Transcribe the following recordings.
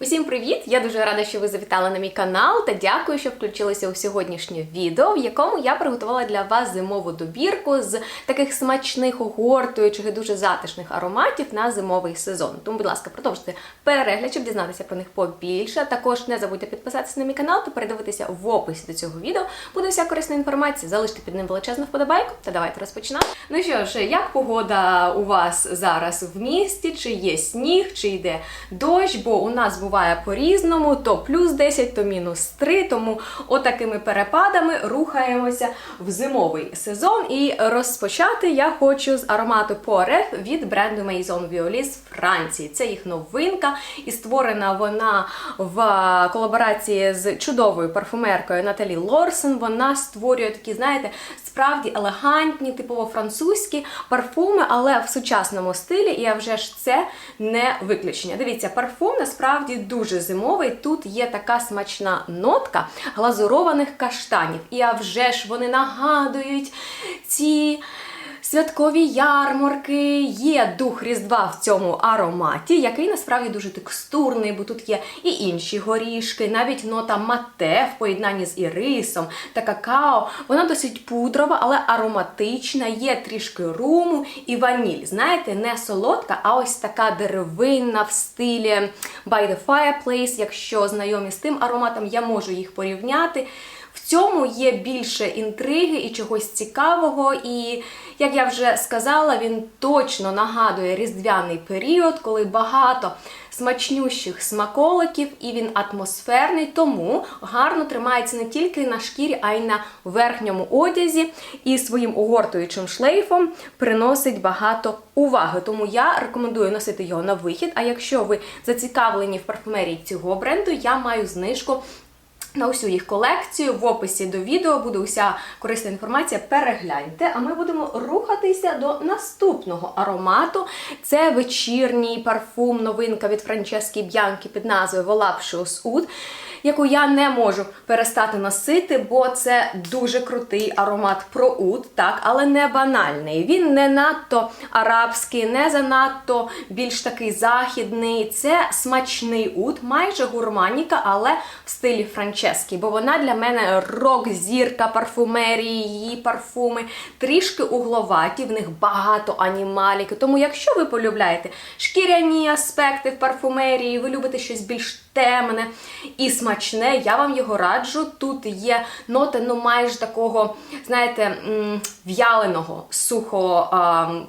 Усім привіт! Я дуже рада, що ви завітали на мій канал та дякую, що включилися у сьогоднішнє відео, в якому я приготувала для вас зимову добірку з таких смачних, огортуючих і дуже затишних ароматів на зимовий сезон. Тому, будь ласка, продовжуйте перегляд, щоб дізнатися про них побільше. Також не забудьте підписатися на мій канал та передивитися в описі до цього відео. Буде вся корисна інформація. Залиште під ним величезну вподобайку. Та давайте розпочинати. Ну що ж, як погода у вас зараз в місті? Чи є сніг, чи йде дощ? Бо у нас буває по-різному: то плюс 10, то мінус 3. Тому отакими перепадами рухаємося в зимовий сезон. І розпочати я хочу з аромату Пореф від бренду Maison Violet з Франції. Це їх новинка, і створена вона в колаборації з чудовою парфумеркою Наталі Лорсен. Вона створює такі, знаєте, справді елегантні, типово французькі парфуми, але в сучасному стилі. І а вже ж це не виключення. Дивіться, парфум насправді дуже зимовий. Тут є така смачна нотка глазурованих каштанів. І а вже ж вони нагадують ці. Святкові ярмарки, є дух Різдва в цьому ароматі, який насправді дуже текстурний, бо тут є і інші горішки, навіть нота мате в поєднанні з ірисом та какао. Вона досить пудрова, але ароматична, є трішки руму і ваніль. Знаєте, не солодка, а ось така деревинна в стилі By the Fireplace. Якщо знайомі з тим ароматом, я можу їх порівняти. В цьому є більше інтриги і чогось цікавого, і, як я вже сказала, він точно нагадує різдвяний період, коли багато смачнющих смаколиків, і він атмосферний, тому гарно тримається не тільки на шкірі, а й на верхньому одязі, і своїм огортуючим шлейфом приносить багато уваги. Тому я рекомендую носити його на вихід. А якщо ви зацікавлені в парфумерії цього бренду, я маю знижку. На усю їх колекцію в описі до відео буде уся корисна інформація. Перегляньте, а ми будемо рухатися до наступного аромату. Це вечірній парфум, новинка від Франчески Б'янки під назвою Voluptuous Oud, яку я не можу перестати носити, бо це дуже крутий аромат про уд, так, але не банальний. Він не надто арабський, не занадто більш такий західний. Це смачний уд, майже гурманіка, але в стилі Франчески, бо вона для мене рок-зірка парфумерії, її парфуми трішки угловаті, в них багато анімаліки. Тому, якщо ви полюбляєте шкіряні аспекти в парфумерії, ви любите щось більш темне і смачне, я вам його раджу. Тут є ноти, ну майже такого, знаєте, в'яленого сухо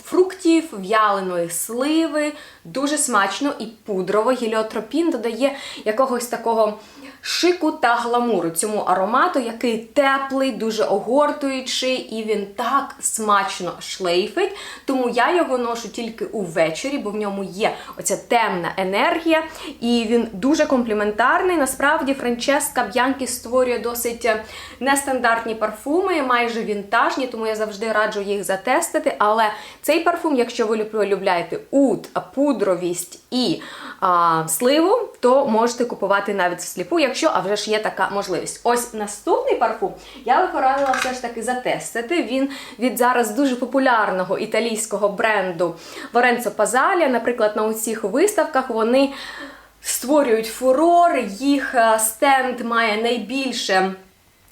фруктів, в'яленої сливи. Дуже смачно і пудрово. Гіліотропін додає якогось такого. Шику та гламуру цьому аромату, який теплий, дуже огортуючий, і він так смачно шлейфить. Тому я його ношу тільки увечері, бо в ньому є оця темна енергія, і він дуже компліментарний. Насправді, Франческа Б'янкі створює досить е, нестандартні парфуми, майже вінтажні, тому я завжди раджу їх затестити. Але цей парфум, якщо ви полюбляєте уд, пудровість і а, сливу, то можете купувати навіть всліпу, якщо а вже ж є така можливість. Ось наступний парфум я би порадила все ж таки затестити. Він від зараз дуже популярного італійського бренду Лоренцо Пазалія. Наприклад, на усіх виставках вони створюють фурор, їх е, стенд має найбільше.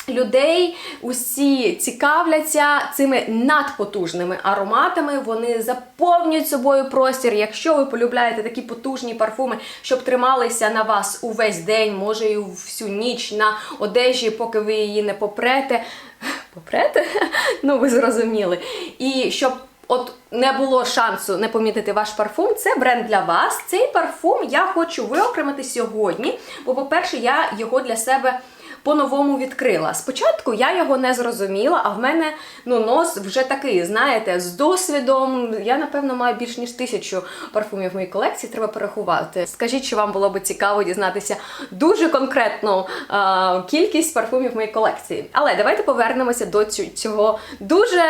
Людей усі цікавляться цими надпотужними ароматами. Вони заповнюють собою простір. Якщо ви полюбляєте такі потужні парфуми, щоб трималися на вас увесь день, може і всю ніч на одежі, поки ви її не попрете. Попрете? Ну, ви зрозуміли. І щоб от не було шансу не помітити ваш парфум, це бренд для вас. Цей парфум я хочу виокремити сьогодні, бо, по-перше, я його для себе по-новому відкрила. Спочатку я його не зрозуміла, а в мене ну, нос вже такий, знаєте, з досвідом. Я, напевно, маю більш ніж тисячу парфумів в моїй колекції, треба порахувати. Скажіть, що вам було би цікаво дізнатися дуже конкретну а, кількість парфумів в моїй колекції. Але давайте повернемося до цього дуже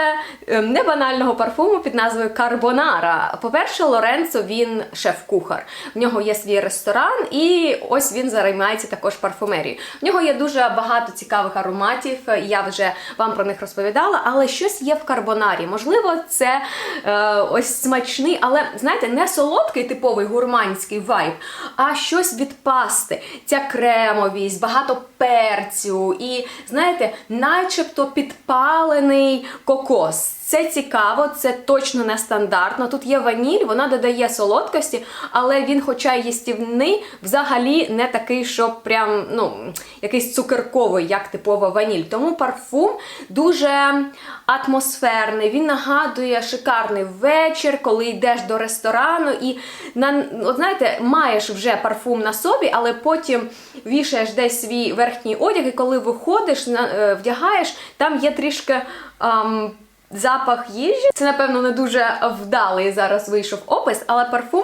ем, небанального парфуму під назвою Карбонара. По-перше, Лоренцо він шеф-кухар. В нього є свій ресторан, і ось він займається також парфумерією. В нього є дуже багато цікавих ароматів. Я вже вам про них розповідала, але щось є в карбонарі. Можливо, це е, ось смачний, але знаєте, не солодкий типовий гурманський вайб, а щось від пасти. Ця кремовість, багато перцю і, знаєте, начебто підпалений кокос. Це цікаво, це точно не стандартно. Тут є ваніль, вона додає солодкості, але він, хоча й їстівний, взагалі не такий, що прям ну, якийсь цукерковий, як типова ваніль. Тому парфум дуже атмосферний. Він нагадує шикарний вечір, коли йдеш до ресторану і на от знаєте, маєш вже парфум на собі, але потім вішаєш десь свій верхній одяг, і коли виходиш, е, вдягаєш, там є трішки. ам, Запах їжі. Це, напевно, не дуже вдалий зараз вийшов опис, але парфум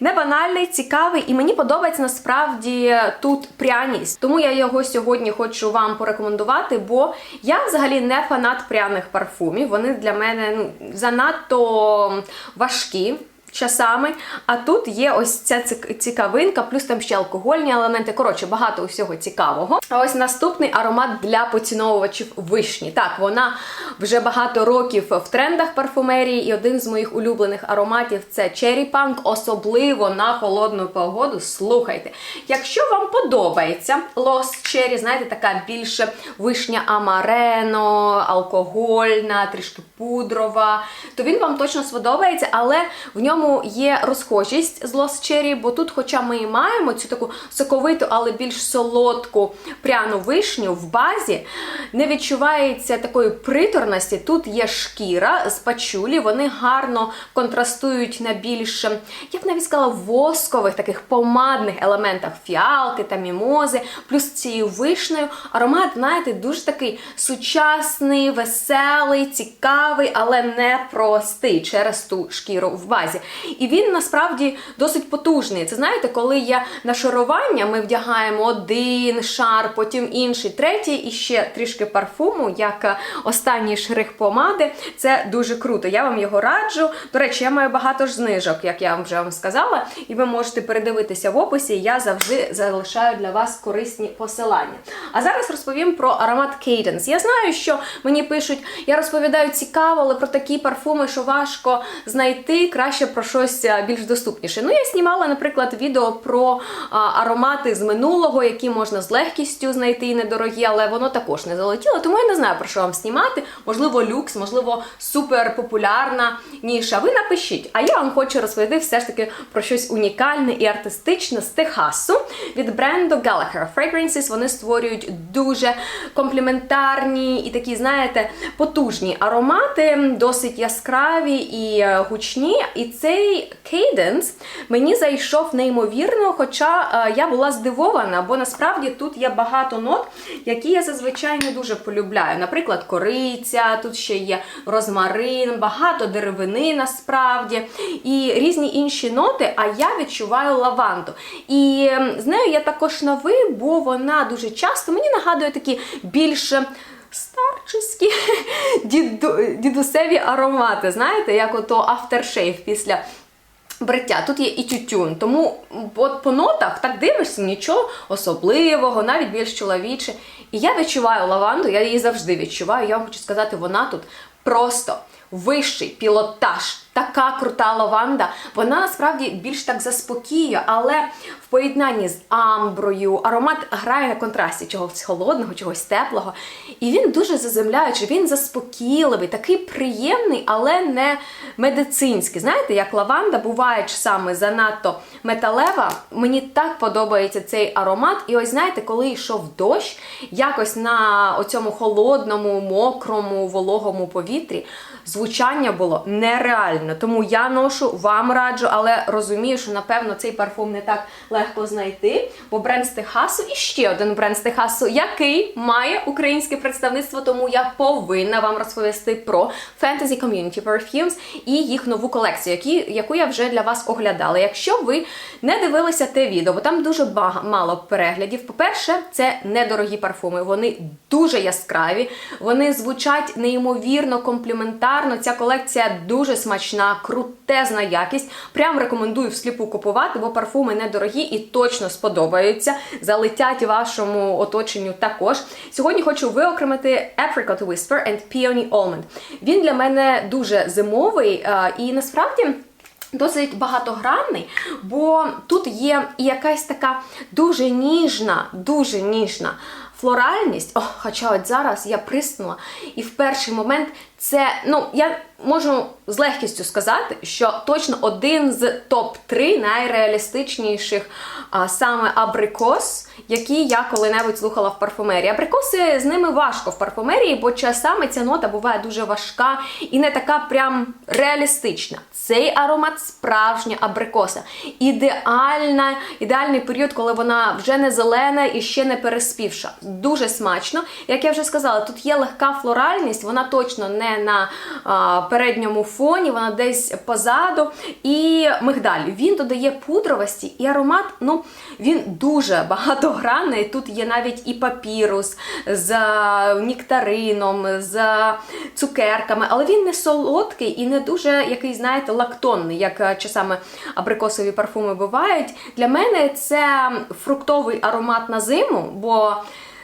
не банальний, цікавий, і мені подобається насправді тут пряність. Тому я його сьогодні хочу вам порекомендувати, бо я взагалі не фанат пряних парфумів. Вони для мене ну, занадто важкі. Часами, а тут є ось ця цікавинка, плюс там ще алкогольні елементи. Коротше, багато усього цікавого. А ось наступний аромат для поціновувачів вишні. Так, вона вже багато років в трендах парфумерії, і один з моїх улюблених ароматів це Cherry Punk, особливо на холодну погоду. Слухайте, якщо вам подобається Lost Cherry, знаєте, така більше вишня амарено, алкогольна, трішки пудрова, то він вам точно сподобається, але в ньому є розхожість з Lost Cherry, бо тут, хоча ми і маємо цю таку соковиту, але більш солодку пряну вишню в базі, не відчувається такої приторності. Тут є шкіра з пачулі, вони гарно контрастують на більш, я б навіть сказала, воскових таких помадних елементах фіалки та мімози, плюс цією вишнею. Аромат, знаєте, дуже такий сучасний, веселий, цікавий, але не простий через ту шкіру в базі. І він насправді досить потужний. Це знаєте, коли є нашарування, ми вдягаємо один шар, потім інший, третій, і ще трішки парфуму, як е, останній шрих помади. Це дуже круто. Я вам його раджу. До речі, я маю багато ж знижок, як я вже вам сказала, і ви можете передивитися в описі. Я завжди залишаю для вас корисні посилання. А зараз розповім про аромат Cadence. Я знаю, що мені пишуть, я розповідаю цікаво, але про такі парфуми, що важко знайти, краще про щось більш доступніше. Ну, я знімала, наприклад, відео про аромати з минулого, які можна з легкістю знайти і недорогі, але воно також не залетіло. Тому я не знаю про що вам знімати. Можливо, люкс, можливо, супер популярна ніша. Ви напишіть. А я вам хочу розповісти все ж таки про щось унікальне і артистичне з Техасу від бренду Gallagher Fragrances. Вони створюють дуже компліментарні і такі, знаєте, потужні аромати, досить яскраві і е, гучні. І цей Cadence мені зайшов неймовірно, хоча е, я була здивована, бо насправді тут є багато нот, які я зазвичай не дуже полюбляю. Наприклад, кориця, тут ще є розмарин, багато деревини насправді, і різні інші ноти, а я відчуваю лаванду. І з нею я також на бо вона дуже часто мені нагадує такі більше. Старчиські діду, дідусеві аромати, знаєте, як ото aftershave після бриття. Тут є і тютюн, тому от по нотах так дивишся, нічого особливого, навіть більш чоловіче. І я відчуваю лаванду, я її завжди відчуваю. Я вам хочу сказати, вона тут просто вищий пілотаж. Така крута лаванда, вона насправді більш так заспокіює, але в поєднанні з амброю аромат грає на контрасті чогось холодного, чогось теплого. І він дуже заземляючий, він заспокійливий, такий приємний, але не медицинський. Знаєте, як лаванда буває саме занадто металева. Мені так подобається цей аромат. І ось знаєте, коли йшов дощ, якось на оцьому холодному, мокрому, вологому повітрі звучання було нереальне. Тому я ношу, вам раджу, але розумію, що напевно цей парфум не так легко знайти. Бо бренд Техасу і ще один бренд з Техасу, який має українське представництво, тому я повинна вам розповісти про Fantasy Community Perfumes і їх нову колекцію, які, яку я вже для вас оглядала. Якщо ви не дивилися те відео, бо там дуже бага- мало переглядів. По-перше, це недорогі парфуми. Вони дуже яскраві, вони звучать неймовірно компліментарно. Ця колекція дуже смачна, крутезна якість. Прям рекомендую всліпу купувати, бо парфуми недорогі і точно сподобаються, залетять вашому оточенню також. Сьогодні хочу виокремити Apricot Whisper and Peony Almond. Він для мене дуже зимовий е, і насправді. Досить багатогранний, бо тут є і якась така дуже ніжна, дуже ніжна флоральність. О, хоча от зараз я приснула, і в перший момент це, ну, я можу з легкістю сказати, що точно один з топ-3 найреалістичніших а, саме абрикос, які я коли-небудь слухала в парфумерії. Абрикоси з ними важко в парфумерії, бо часами ця нота буває дуже важка і не така прям реалістична. Цей аромат справжня абрикоса. Ідеальна, ідеальний період, коли вона вже не зелена і ще не переспівша. Дуже смачно. Як я вже сказала, тут є легка флоральність, вона точно не на а, передньому фоні, вона десь позаду. І мигдаль. Він додає пудровості, і аромат, ну, він дуже багатогранний. Тут є навіть і папірус з нектарином, з цукерками, але він не солодкий і не дуже який, знаєте, лактонний, як часами абрикосові парфуми бувають. Для мене це фруктовий аромат на зиму, бо.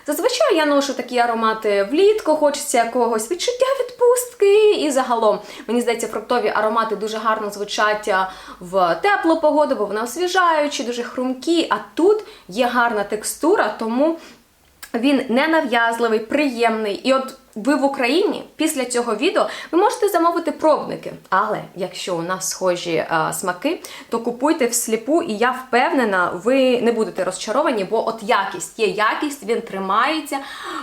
Зазвичай я ношу такі аромати влітку, хочеться якогось відчуття відпустки. І загалом, мені здається, фруктові аромати дуже гарно звучать в теплу погоду, бо вони освіжаючі, дуже хрумкі. А тут є гарна текстура, тому він ненав'язливий, приємний. І от ви в Україні після цього відео ви можете замовити пробники. Але якщо у нас схожі а, смаки, то купуйте всліпу, і я впевнена, ви не будете розчаровані, бо от якість є якість, він тримається.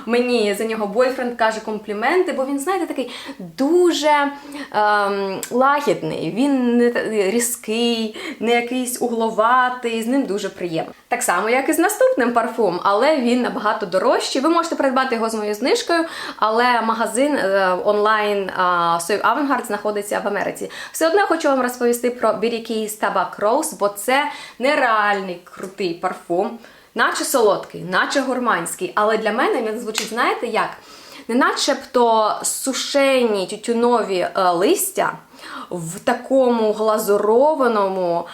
Мені за нього бойфренд каже компліменти, бо він, знаєте, такий дуже ем, лагідний, він не різкий, не якийсь угловатий, з ним дуже приємно. Так само, як і з наступним парфумом, але він набагато дорожчий. Ви можете придбати його з моєю знижкою, але магазин е, онлайн Сою Авенгард знаходиться в Америці. Все одно я хочу вам розповісти про Beauty Keys Роуз, бо це нереальний крутий парфум, наче солодкий, наче гурманський. Але для мене він звучить, знаєте як? Не начебто сушені тютюнові е, листя в такому глазурованому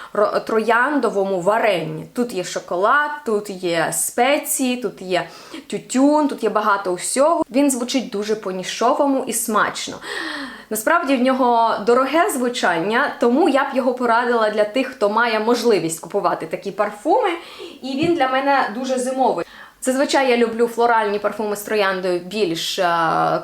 трояндовому варенні. Тут є шоколад, тут є спеції, тут є тютюн, тут є багато усього. Він звучить дуже по-нішовому і смачно. Насправді в нього дороге звучання, тому я б його порадила для тих, хто має можливість купувати такі парфуми. І він для мене дуже зимовий. Зазвичай я люблю флоральні парфуми з трояндою більш е,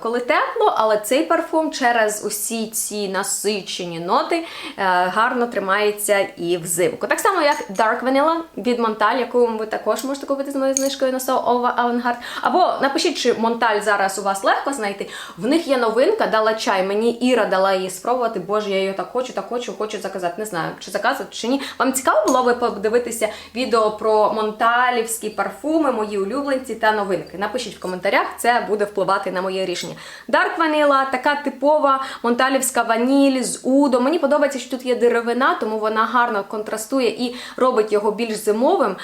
коли тепло, але цей парфум через усі ці насичені ноти е, гарно тримається і взимку. Так само, як Dark Vanilla від Монталь, яку ви також можете купити з моєю знижкою на So Avantgarde. Або напишіть, чи Монталь зараз у вас легко знайти. В них є новинка, дала чай. Мені Іра дала її спробувати. Боже, я її так хочу, так хочу, хочу заказати. Не знаю, чи заказати, чи ні. Вам цікаво було би подивитися відео про монталівські парфуми, мої улюбленці та новинки. Напишіть в коментарях, це буде впливати на моє рішення. Dark Vanilla, така типова монталівська ваніль з удо. Мені подобається, що тут є деревина, тому вона гарно контрастує і робить його більш зимовим.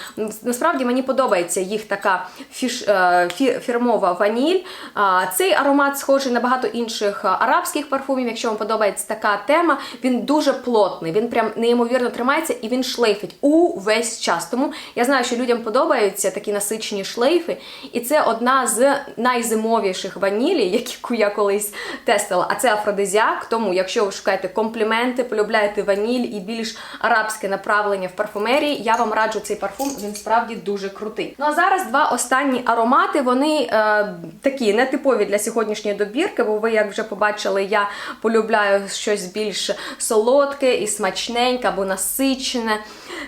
Насправді мені подобається їх така фіш, е, фі, фірмова ваніль. Цей аромат схожий на багато інших арабських парфумів. Якщо вам подобається така тема, він дуже плотний, він прям неймовірно тримається і він шлейфить увесь час. Тому я знаю, що людям подобаються такі насичені шлейфи. І це одна з найзимовіших ванілі, які я колись тестила. А це афродизіак. Тому, якщо ви шукаєте компліменти, полюбляєте ваніль і більш арабське направлення в парфумерії, я вам раджу цей парфум, він справді дуже крутий. Ну а зараз два останні аромати. Вони е, такі нетипові для сьогоднішньої добірки, бо ви, як вже побачили, я полюбляю щось більш солодке і смачненьке або насичене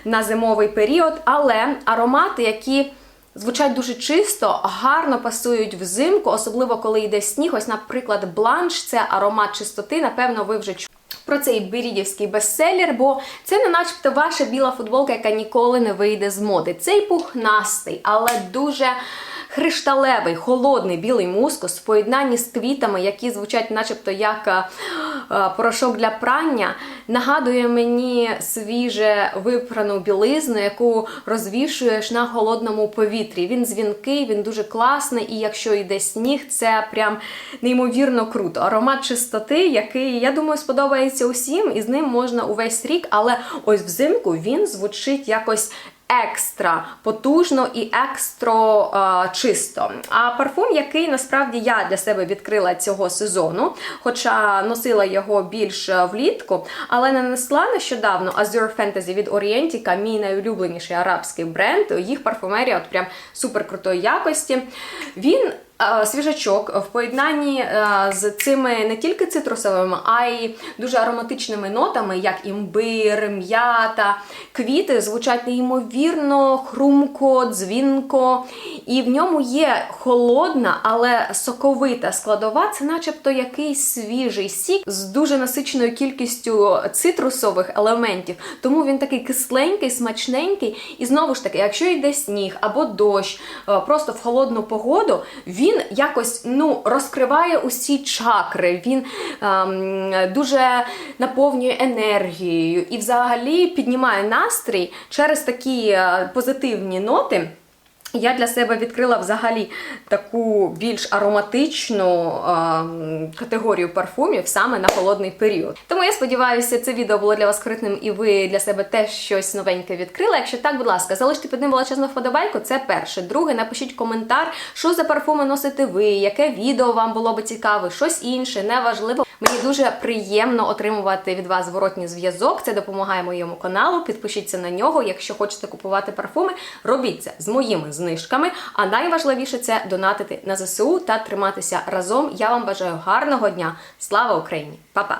на зимовий період. Але аромати, які звучать дуже чисто, гарно пасують взимку, особливо коли йде сніг. Ось, наприклад, бланш це аромат чистоти. Напевно, ви вже чули. Про цей бірідівський бестселер, бо це не начебто ваша біла футболка, яка ніколи не вийде з моди. Цей пухнастий, але дуже Хришталевий, холодний білий мускус в поєднанні з квітами, які звучать, начебто, як е, е, порошок для прання, нагадує мені свіже випрану білизну, яку розвішуєш на холодному повітрі. Він дзвінкий, він дуже класний, і якщо йде сніг, це прям неймовірно круто. Аромат чистоти, який, я думаю, сподобається усім, і з ним можна увесь рік, але ось взимку він звучить якось екстра потужно і екстро е, чисто. А парфум, який насправді я для себе відкрила цього сезону, хоча носила його більш е, влітку, але нанесла нещодавно Azure Fantasy від Orientica, мій найулюбленіший арабський бренд. Їх парфумерія от прям супер крутої якості. Він свіжачок в поєднанні е, з цими не тільки цитрусовими, а й дуже ароматичними нотами, як імбир, м'ята, квіти звучать неймовірно хрумко, дзвінко. І в ньому є холодна, але соковита складова. Це начебто якийсь свіжий сік з дуже насиченою кількістю цитрусових елементів. Тому він такий кисленький, смачненький. І знову ж таки, якщо йде сніг або дощ, е, просто в холодну погоду, він якось ну, розкриває усі чакри, він ем, дуже наповнює енергією і взагалі піднімає настрій через такі е, позитивні ноти. Я для себе відкрила взагалі таку більш ароматичну ем, категорію парфумів саме на холодний період. Тому я сподіваюся, це відео було для вас коритним і ви для себе теж щось новеньке відкрили. Якщо так, будь ласка, залиште під ним величезну вподобайку. Це перше. Друге, напишіть коментар, що за парфуми носите ви, яке відео вам було би цікаве, щось інше, неважливо. Мені дуже приємно отримувати від вас зворотній зв'язок. Це допомагає моєму каналу. Підпишіться на нього. Якщо хочете купувати парфуми, робіть це з моїми знижками. А найважливіше це донатити на ЗСУ та триматися разом. Я вам бажаю гарного дня. Слава Україні! Па-па!